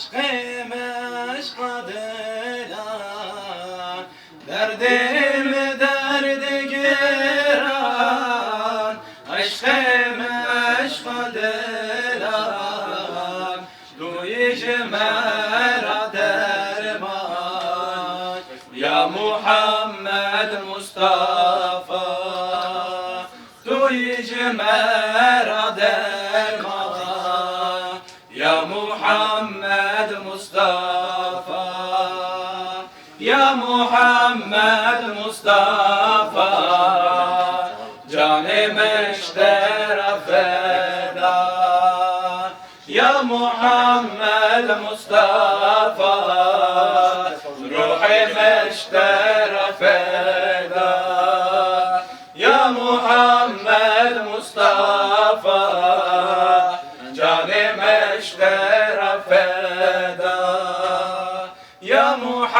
aşkım aşkadılar Derdim derdi giran Aşkım aşkadılar Duyucu mera derman. Ya Muhammed Mustafa Duyucu mera derman. Ya Muhammed Ya Muhammed Mustafa Canım eştere feda Ya Muhammed Mustafa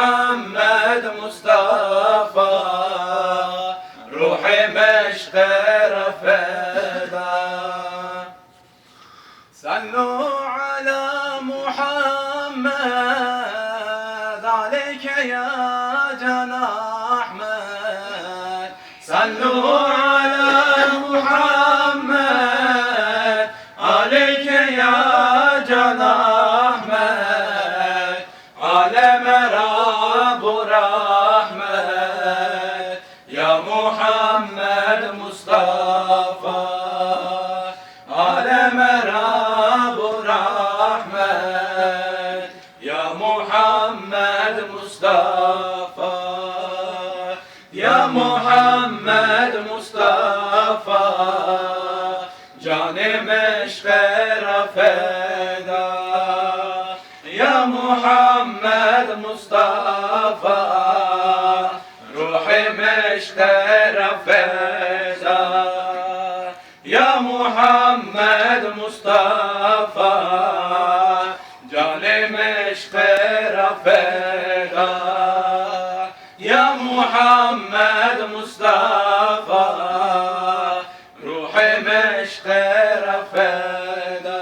Ya Muhammed Mustafa Ruhim eştere feda صلوا على محمد عليك يا جناح أحمد صلوا على محمد şafa aleme rahmet. Ya Muhammed Mustafa ya Muhammed Mustafa canım eşke feda ya Muhammed Mustafa ruhum eşke feda Mustafa Cane meşke rafega Ya Muhammed Mustafa Ruhi meşke rafega